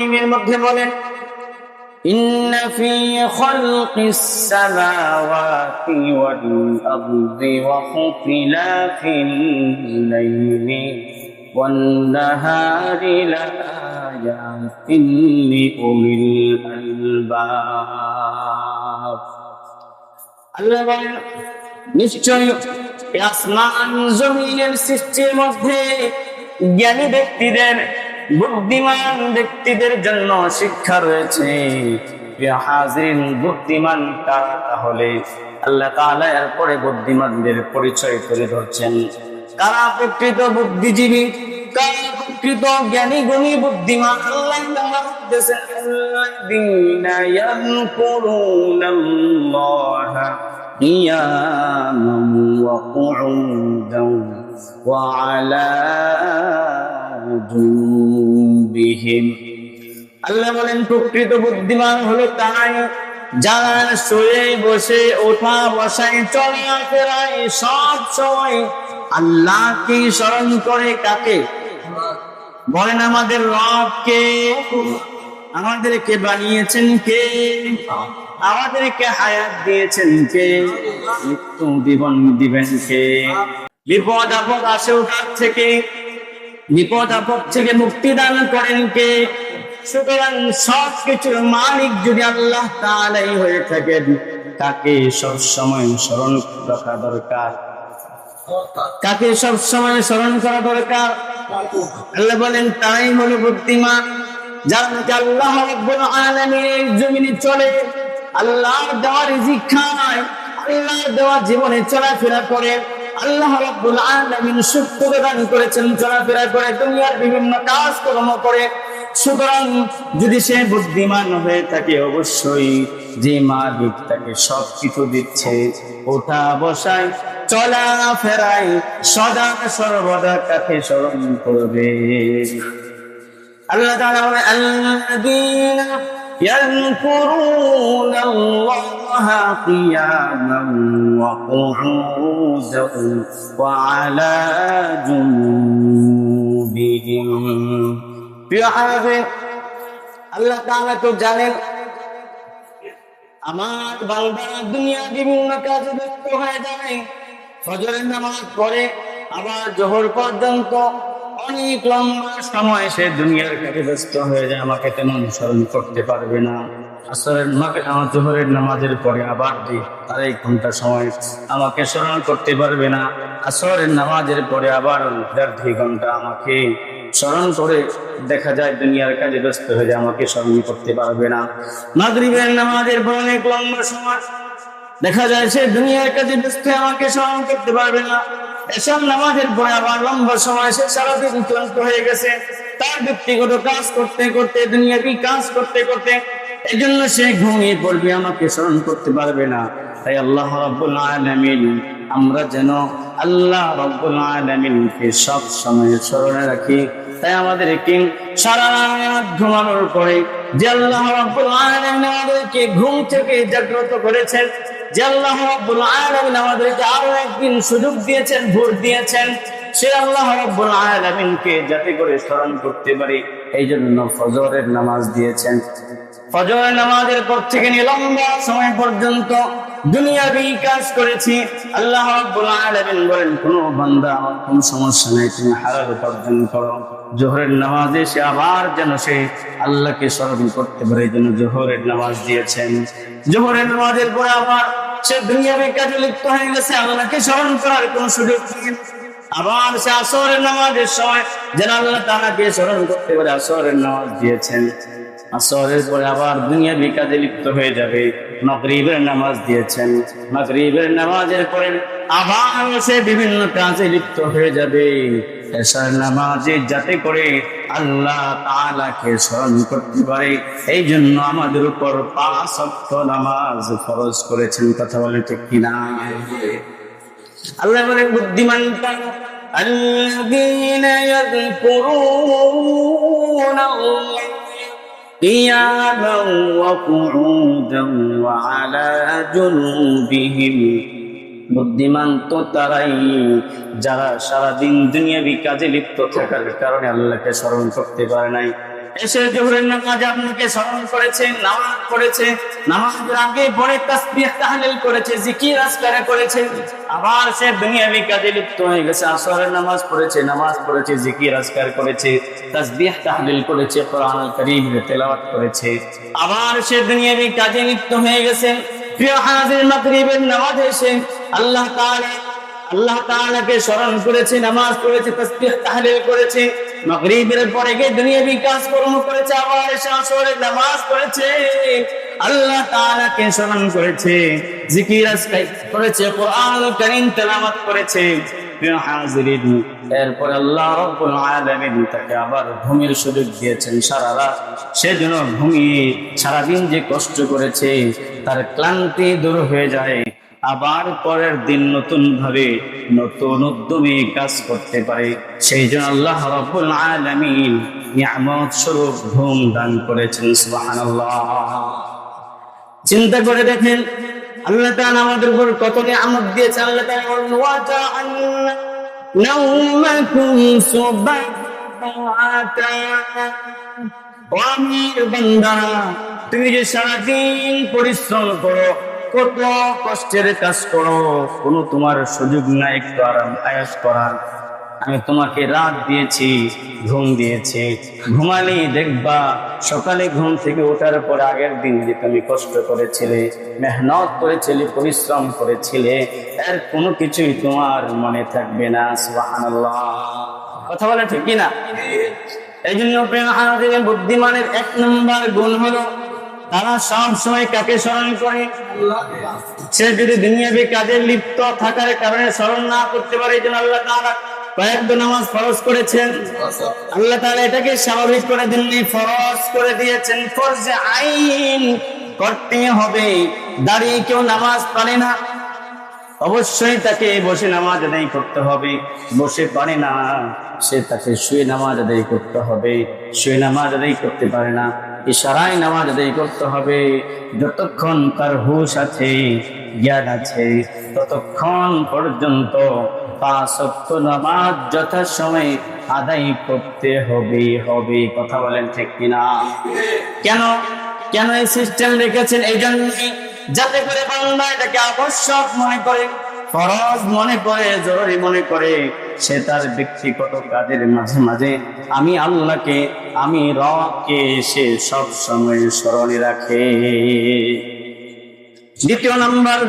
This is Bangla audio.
এর মধ্যে বলেন إن في خلق السماوات والأرض واختلاف الليل والنهار لآيات لأولي الألباب আল্লাহ বলেন নিশ্চয় এই আসমান জমিনের সৃষ্টির মধ্যে জ্ঞানী ব্যক্তিদের বুদ্ধিমান ব্যক্তিদের জন্য শিক্ষা রয়েছে প্রিয় হাজিরিন বুদ্ধিমান কারা তাহলে আল্লাহ তাআলা এরপরে বুদ্ধিমানদের পরিচয় তুলে ধরছেন কারা প্রকৃত বুদ্ধিজীবী কারা প্রকৃত জ্ঞানী গুণী বুদ্ধিমান আল্লাহ তাআলা বলতেছেন আল্লাযীনা ইয়াযকুরুনাল্লাহা قياما وقعودا وعلى আল্লাহ বলেন, প্রকৃত বুদ্ধিমান হলো তাই যারা শুয়ে বসে, ওঠা চলিয়া সব সময়। স্মরণ করে কাকে? বলেন, আমাদের রব কে আমাদেরকে বানিয়েছেন কে? আমাদেরকে হায়াত দিয়েছেন কে? মৃত্যু জীবন দিবেন কে? বিপদ আপদ আসে ওঠার থেকে বিপদ আপদ থেকে মুক্তি দান করেন কে? সুতরাং সব কিছুর মালিক যদি আল্লাহ তাআলাই হয়ে থাকেন, তাকে সব সময় স্মরণ রাখা দরকার। কাকে সব সময় স্মরণ করা দরকার। আল্লাহ বলেন তাই হলো বুদ্ধিমান। যার নাকি আল্লাহ রাব্বুল আলামিন জমিনে চলে, আল্লাহর দেওয়া রিজিক খায়, আল্লাহর দেওয়া জীবনে চলাফেরা করে। আল্লাহ রাব্বুল আলামিন সুখকে দান করেছেন, চলাফেরা করে, দুনিয়ার বিভিন্ন কাজকর্ম করে। সুতরাং যদি সে বুদ্ধিমান হয়ে থাকে, অবশ্যই যে মা দিক তাকে সব কিছু দিচ্ছে, ওটা বসায় চলা ফেরায় সদা সর্বদা তাকে স্মরণ করবে। আল্লাহ তাআলা বলে আল্লাযীনা ইয়ানকুরুনা আল্লাহ الله قياما وقعودا وعلى جنوبهم প্রিয় হাজির আল্লাহ তাআলা তো জানেন আমার বান্দা দুনিয়া বিভিন্ন কাজে ব্যস্ত হয়ে যায় ফজরের নামাজ পড়ে আবার জোহর পর্যন্ত অনেক লম্বা সময় সে দুনিয়ার কাছে ব্যস্ত হয়ে যায়, আমাকে তেমন স্মরণ করতে পারবে না? আসরের জোহরের নামাজের পরে আবার দিই আড়াই ঘণ্টা সময় আমাকে স্মরণ করতে পারবে না। আসরের নামাজের পরে আবার দেড় ঘণ্টা আমাকে স্মরণ করে দেখা যায়, দুনিয়ার কাজে ব্যস্ত হয়ে যায়, আমাকে স্মরণ করতে পারবে না। মাগরিবের নামাজের পর অনেক লম্বা সময় দেখা যায়, সে দুনিয়ার কাজে ব্যস্ত আমাকে স্মরণ করতে পারবে না। এসব নামাজের আবার লম্বা সময় সে সারাদিন ক্লান্ত হয়ে গেছে। তার ব্যক্তিগত কাজ করতে করতে, দুনিয়াবি কাজ করতে করতে এই জন্য সে ঘুমিয়ে পড়বে, আমাকে স্মরণ করতে পারবে না। তাই আল্লাহ রাব্বুল আমরা যেন আল্লাহ রাব্বুল আলামিনকে সব সময় স্মরণে রাখি। তাই আমাদেরকে সারা রাত ঘুমানোর পরে যে আল্লাহ রাব্বুল আলামিন আমাদেরকে ঘুম থেকে জাগ্রত করেছেন যে আল্লাহ রাব্বুল আলামিন আমাদেরকে আরও একদিন সুযোগ দিয়েছেন, ভোট দিয়েছেন, সে আল্লাহ রাব্বুল যাতে করে স্মরণ করতে পারি। এই জন্য ফজরের নামাজ দিয়েছেন। ফজরের নামাজের পর থেকে নিয়ে লম্বা সময় পর্যন্ত দুনিয়াবি কাজ করেছি। আল্লাহ রাব্বুল আলামিন বলেন, কোন বান্দা আমার কোন সমস্যা নেই, তুমি হালাল উপার্জন করো। জোহরের নামাজে সে আবার যেন সে আল্লাহকে স্মরণ করতে পারে জন্য জোহরের নামাজ দিয়েছেন। জোহরের নামাজের পরে আবার সে দুনিয়াবি কাজে লিপ্ত হয়ে গেছে, আল্লাহকে স্মরণ করার কোন সুযোগ নেই। আবার সে আসরের নামাজের সময় যেন আল্লাহ তাআলাকে স্মরণ করতে পারে, আসরের নামাজ দিয়েছেন। আসরের পরে আবার দুনিয়াবি কাজে লিপ্ত হয়ে যাবে মাগরিবের নামাজ দিয়েছেন মাগরিবের নামাজের পরে আবার সে বিভিন্ন কাজে লিপ্ত হয়ে যাবে এসার নামাজে যাতে করে আল্লাহ তাআলাকে স্মরণ করতে পারে এই জন্য আমাদের উপর পাঁচ অক্ট নামাজ ফরজ করেছেন কথা বলে ঠিক কিনা আল্লাহ বলেন বুদ্ধিমান الذين يذكرون الله قياما وقعودا وعلى جنوبهم বুদ্ধিমান তো তারাই যারা সারাদিন দুনিয়াবি কাজে লিপ্ত থাকার কারণে আল্লাহকে স্মরণ করতে পারে নাই এসে জোহরের নামাজ আপনাকে স্মরণ করেছে, নামাজ পড়েছে, নামাজের আগে পরে তাসবিহ তাহলিল করেছে, জিকির আজকারে করেছে, আবার সে দুনিয়াবি কাজে লিপ্ত হয়ে গেছে, আসরের নামাজ পড়েছে নামাজ পড়েছে, জিকির আজকার করেছে, তাসবিহ তাহলিল করেছে কোরআন কারীম তেলাওয়াত করেছে, আবার সে দুনিয়াবি কাজে লিপ্ত হয়ে গেছে, প্রিয় হাজির মাগরিবের নামাজ এসে আল্লাহ তাআলা আল্লাহ তাআলাকে স্মরণ করেছে, নামাজ পড়েছে, তাসবিহ তাহলিল করেছে, মাগরিবের পরে গিয়ে দুনিয়াবি কাজ কর্ম করেছে, আবার এসে আসরের নামাজ পড়েছে। আল্লাহ তাআলাকে স্মরণ করেছে, জিকির আজকার করেছে কোরআন কারীম তেলাওয়াত করেছে। হাজিরিন, এরপর আল্লাহ রব্বুল আলামিন তাকে আবার ঘুমের সুযোগ দিয়েছেন সারা রাত। সেজন্য ঘুমিয়ে সারাদিন যে কষ্ট করেছে, তার ক্লান্তি দূর হয়ে যায়। আবার পরের দিন নতুন ভাবে নতুন উদ্যমে কাজ করতে পারে। সেই জন্য আল্লাহ রাব্বুল আলামিন স্বরূপ ঘুম দান করেছেন চিন্তা করে দেখেন, আল্লাহ তাআলা আমাদের উপর কত নিয়ামত দিয়েছে আল্লাহ তুমি যে সারাদিন পরিশ্রম করো কত কষ্টের কাজ করো, কোনো তোমার সুযোগ নাই একটু আরাম আয়াস করার। আমি তোমাকে রাত দিয়েছি, ঘুম দিয়েছি। ঘুমালি দেখবা, সকালে ঘুম থেকে ওঠার পর আগের দিন যে তুমি কষ্ট করেছিলে, মেহনত করেছিলে, পরিশ্রম করেছিলে, এর কোনো কিছুই তোমার মনে থাকবে না কথা বলে ঠিক কি না এই জন্য প্রেম বুদ্ধিমানের এক নম্বর গুণ হলো তারা সব সময় কাকে স্মরণ করে? সে যদি দুনিয়াবি কাজে লিপ্ত থাকার কারণে স্মরণ না করতে পারে, এই জন্য আল্লাহ তাআলা কয়েকটা নামাজ ফরজ করেছেন। আল্লাহ তাআলা এটাকে স্বাভাবিক করে দেননি, ফরজ করে দিয়েছেন। ফরজে আইন করতে হবে। দাঁড়িয়ে কেউ নামাজ পারে না। অবশ্যই তাকে বসে নামাজ আদায় করতে হবে। বসে পারে না, সে তাকে শুয়ে নামাজ আদায় করতে হবে। শুয়ে নামাজ আদায় করতে পারে না। ইশারায় নামাজ আদায় করতে হবে। যতক্ষণ তার হুশ আছে, জ্ঞান আছে, ততক্ষণ পর্যন্ত পাঁচ ওয়াক্ত নামাজ যথাসময়ে আদায় করতে হবে হবে। কথা বলেন ঠিক কিনা? কেন? কেন এই সিস্টেম রেখেছেন? এই জন্যই যাতে করে বাংলা এটাকে আবশ্যক মনে করে। ফরজ মনে করে জরুরি মনে করে সে তার ব্যক্তিগত কাজের মাঝে মাঝে আমি আল্লাহকে, আমি রবকে সে সব সময় স্মরণে রাখে। দ্বিতীয় নাম্বার